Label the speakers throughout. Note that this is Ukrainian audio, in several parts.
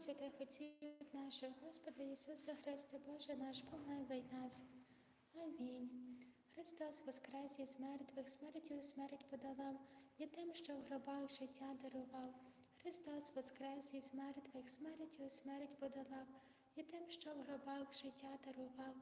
Speaker 1: святих отців наших, Господи Ісусе Христе, Боже наш, помилуй нас. Амінь. Христос воскрес із мертвих, смертю смерть подолав, і тим, що в гробах життя дарував. Христос воскрес із мертвих, смертю смерть подолав, і тим, що в гробах життя дарував.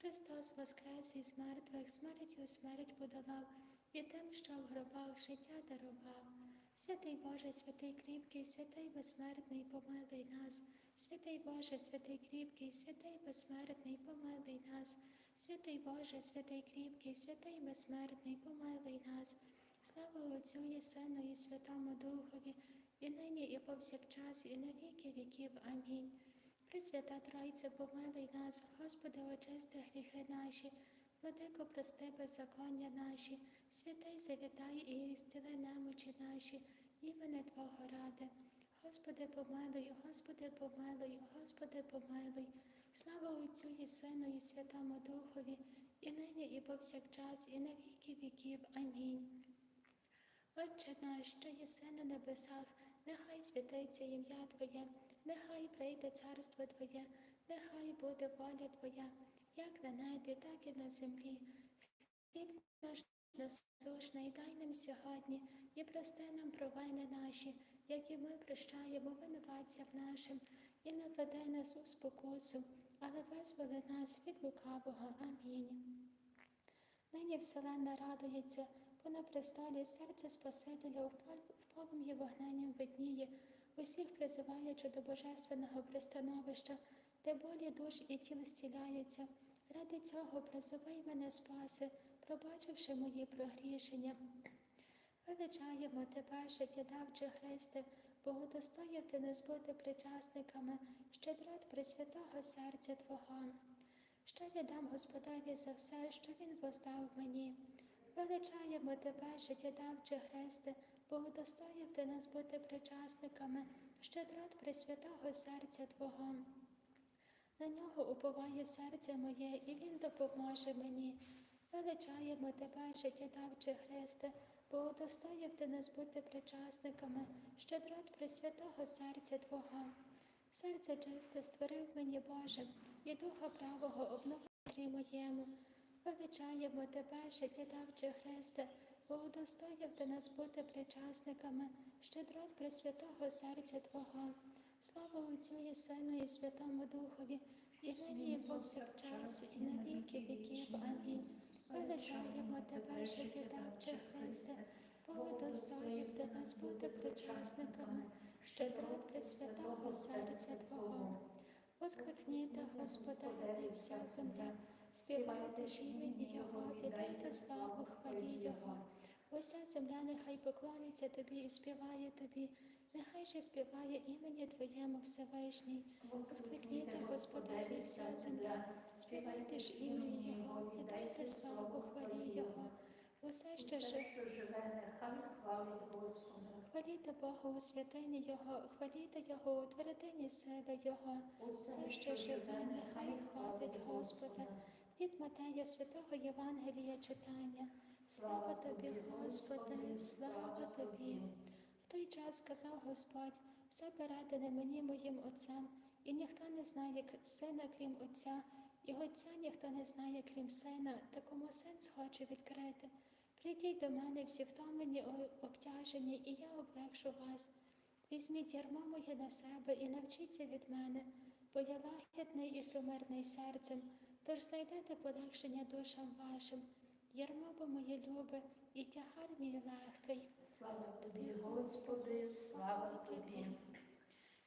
Speaker 1: Христос воскрес із мертвих, смертю смерть подолав, і тим, що в гробах життя дарував. Святий Боже, святий кріпкий, святий безсмертний, помилуй нас. Святий Боже, святий кріпкий, святий безсмертний, помилуй нас. Святий Боже, святий кріпкий, святий безсмертний, помилуй нас. Слава Отцю і Сину, і Святому Духові, і нині, і повсякчас, і на віки віків. Амінь. Пресвята Тройця, помилуй нас, Господи, очисти гріхи наші, Владико, прости беззаконня наші, святий завітай і зціли немочі наші, імени Твого ради. Господи, помилуй, Господи, помилуй, Господи, помилуй. Слава Отцю і Сину, і Святому Духові, і нині, і повсякчас, і на віки віків. Амінь. Отче наш, що єси на небесах, нехай святиться ім'я Твоє, нехай прийде царство Твоє, нехай буде воля Твоя, як на небі, так і на землі. Хліб наш насушний дай нам сьогодні, і прости нам провини наші, як і ми прощаємо винуватцям нашим, і не веди нас у спокусу, але визволи нас від лукавого. Амінь. Нині вселенна радується, бо на престолі серце Спасителя в пол- в полум'ї вогненням видніє, усіх призиваючи до божественного пристановища, де болі душ і тіл зціляються. Ради цього призовий мене спаси, пробачивши мої прогрішення. Величаємо тебе, життєдавче Христе, бо удостоїв ти нас бути причасниками щедрот Пресвятого серця Твого. Що я дам Господеві за все, що Він воздав мені. Величаємо тебе, життєдавче Христе, бо удостоїв ти нас бути причасниками щедрот Пресвятого серця Твого. На нього уповає серце моє, і Він допоможе мені. Величаємо тебе, життєдавче Христе, бо удостоїв ти нас бути причасниками щедрот Пресвятого серця Твого. Серце чисте створив мені Боже, і духа правого обнови внутрі моєму. Величаємо тебе, життєдавче Христе, бо удостоїв ти нас бути причасниками щедрот Пресвятого серця Твого. Слава Отцю і Сину і Святому Духові, і нині, і повсякчас, і на віки віків. Амінь. Величаємо тебе, життєдавче Христе, бо удостоїв ти нас бути причасниками щедрот Пресвятого серця Твого. Воскликніте, Господеві, вся земля, співайте ж імені Його, віддайте славу, хвалі Його. Уся земля нехай поклониться тобі і співає тобі, нехай же співає імені Твоєму Всевишній. Воскликніте, Господеві, вся земля, співайте ж імені Його, віддайте славу, хвалі Його. Усе, що живе.
Speaker 2: що живе, нехай хвалить Господа.
Speaker 1: Хваліте Бога у святині Його, хваліте Його у твердині сили Його. Все, що живе, нехай хвалить Господа. Від Матея святого Євангелія читання. Слава тобі, Господи, слава тобі. Той час сказав Господь, все передане мені моїм Отцем, і ніхто не знає сина, крім Отця, і Отця ніхто не знає, крім сина, та кому син схоче відкрити. Прийдіть до мене всі втомлені, обтяжені, і я облегшу вас. Візьміть ярмо моє на себе і навчіться від мене, бо я лагідний і сумирний серцем, тож знайдете полегшення душам вашим. Ярмо бо моє любе, і тягар мій легкий.
Speaker 2: Слава тобі, Господи, слава тобі.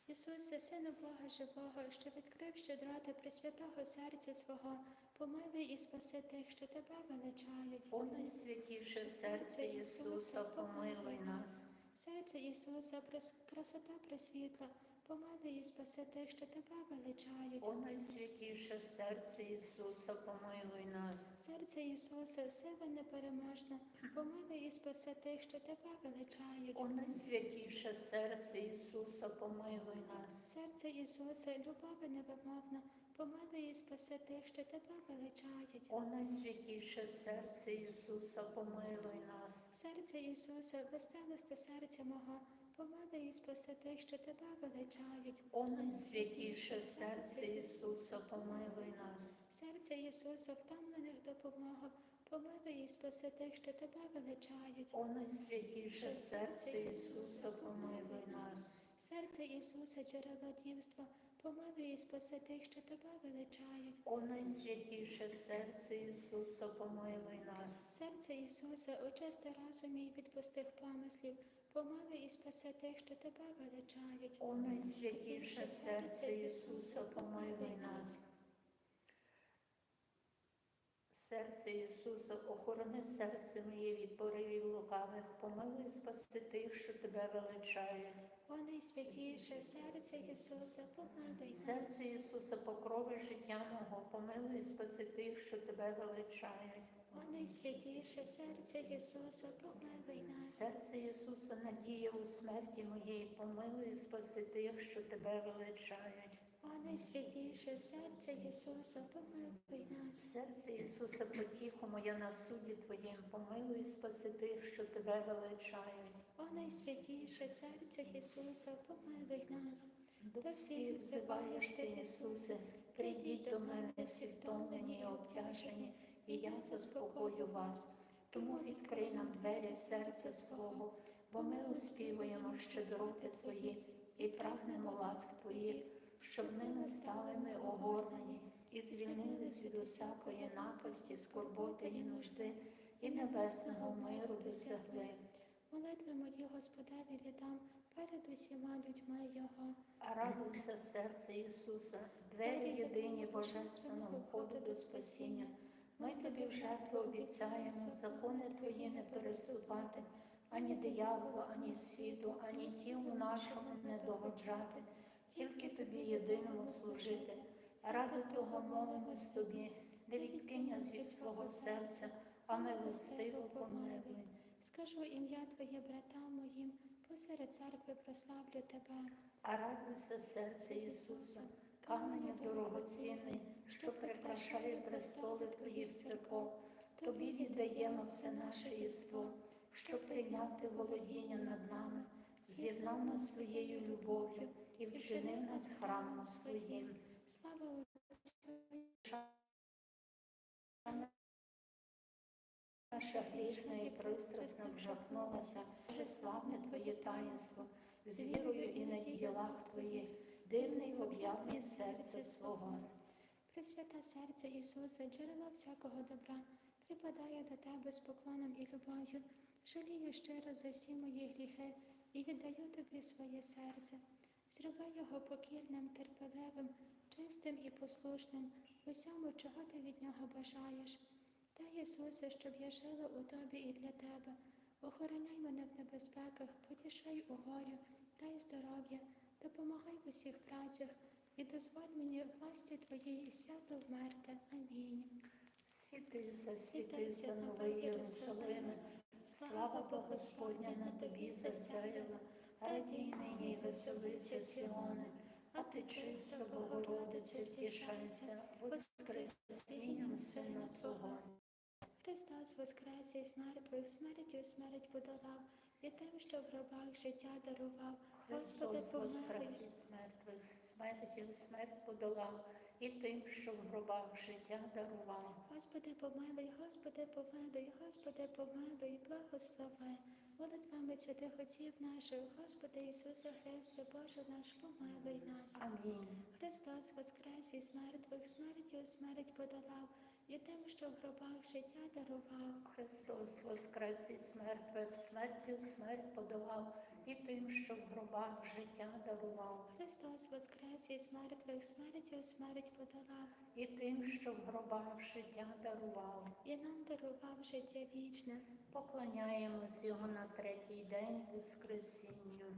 Speaker 1: Ісусе, Сину Бога Живого, що відкрив щедроти Пресвятого серця свого, помилуй і спаси тих, що тебе величають.
Speaker 2: О найсвятіше серце Ісуса, помилуй нас.
Speaker 1: Серце Ісуса, красота пресвітла, помилуй і спаси тих, що тебе величають.
Speaker 2: О найсвятіше серце Ісуса, помилуй нас.
Speaker 1: Серце Ісуса, сила непереможна, помилуй і спаси тих, що тебе величають.
Speaker 2: О найсвятіше серце Ісуса, помилуй нас.
Speaker 1: Серце Ісуса, любові невимовна, помилуй і спаси тих, що тебе величають.
Speaker 2: О найсвятіше серце Ісуса, помилуй нас.
Speaker 1: Серце Ісуса, веселости серця мого, помилуй і спаси тих, що тебе величають.
Speaker 2: О найсвятіше серце Ісуса, помилуй нас.
Speaker 1: Серце Ісуса, втомлених допомога, помилуй і спаси тих, що тебе величають.
Speaker 2: О найсвятіше серце Ісуса, помилуй нас.
Speaker 1: Серце Ісуса, джерело дівства, помилуй і спаси тих, що тебе величають.
Speaker 2: О найсвятіше серце Ісуса, помилуй нас.
Speaker 1: Серце Ісуса, очисти розум мій від пустих помислів, помилуй і спаси тих, що тебе величають.
Speaker 2: О найсвятіше серце Ісуса, помилуй нас. Серце Ісуса, охорони серце моє від поривів лукавих, помилуй спаси тих, що тебе величають.
Speaker 1: О найсвятіше серце Ісуса, помилуй.
Speaker 2: Серце Ісуса, покрови життя мого, помилуй спаси тих, що тебе величають.
Speaker 1: О найсвятіше серце Ісуса, помилуй нас.
Speaker 2: Серце Ісуса, надія у смерті моїй, помилуй спаси тих, що тебе величають.
Speaker 1: О найсвятіше серце Ісуса, помилуй нас.
Speaker 2: Серце Ісуса, потіху моя на суді Твоїм, помилуй спаси тих, що тебе величають.
Speaker 1: О найсвятіше серце Ісуса, помилуй нас.
Speaker 2: До всіх взиваєш ти, Ісусе, прийдіть до мене всі втомлені і обтяжені, і я заспокою вас. Тому відкрий нам двері серця свого, бо ми успівуємо щедроти Твої і прагнемо ласк Твоїх, щоб ними стали ми огорнені і звільнились від усякої напасті, скорботи і нужди, і небесного миру досягли.
Speaker 1: Молитви мої Господеві віддам перед усіма людьми Його.
Speaker 2: Радуйся, серце Ісуса, двері єдині божественного входу до спасіння. Ми тобі в жертву обіцяємо закони твої не переступати, ані дияволу, ані світу, ані тілу нашому не догоджати, тільки тобі єдиному служити. Ради того молимось тобі, не відкинь нас від свого серця, а милостиво помилуй.
Speaker 1: Скажу ім'я Твоє братам моїм, посеред церкви прославлю Тебе.
Speaker 2: А радуйся, серце Ісуса, камені дорогоцінний, що прикрашає престоли Твоїх церков. Тобі віддаємо все наше єство, що прийняв ти володіння над нами, з'єднав нас своєю любов'ю і вчинив нас храмом своїм.
Speaker 1: Слава
Speaker 2: Наша грішна і пристрасна вжахнулася, вже славне Твоє таїнство, з вірою і на ділах Твоїх, дивний в об'явленні серця свого.
Speaker 1: Пресвята серце Ісуса, джерело всякого добра, припадаю до Тебе з поклоном і любов'ю, жалію щиро за всі мої гріхи і віддаю Тобі своє серце. Зроби його покірним, терпеливим, чистим і послушним, усьому, чого ти від нього бажаєш. Дай, Ісусе, щоб я жила у Тобі і для Тебе. Охороняй мене в небезпеках, потішай у горю, дай здоров'я, допомагай в усіх працях і дозволь мені власті Твоєї свято вмерти. Амінь.
Speaker 2: Світися, світися, новий Єрусалиме, слава Бога Господня на тобі засяяла, нині й веселися, Сіоне, а ти чиста Богородице, втішайся, воскресінням Сина Твого.
Speaker 1: Христос воскрес із мертвих, смертю смерть подолав, і тим, що в гробах життя дарував. Господи, помилуй.
Speaker 2: мертвих, смертю смерть подолав, і тим, що в гробах життя дарував.
Speaker 1: Господи, помилуй, Господи, помилуй, Господи, помилуй, благослови. Молитвами святих отців наших, Господи Ісусе Христе, Боже наш, помилуй нас.
Speaker 2: Амінь.
Speaker 1: Христос воскрес із мертвих, смертю смерть подолав, і тим, що в гробах життя дарував.
Speaker 2: Христос воскрес із мертвих, смертю смерть подолав, і тим, що в гробах життя дарував.
Speaker 1: Христос воскрес із мертвих, смертю смерть подолав,
Speaker 2: і тим, що в гробах життя дарував.
Speaker 1: і нам дарував життя вічне.
Speaker 2: Поклоняємось його на третій день Воскресінню.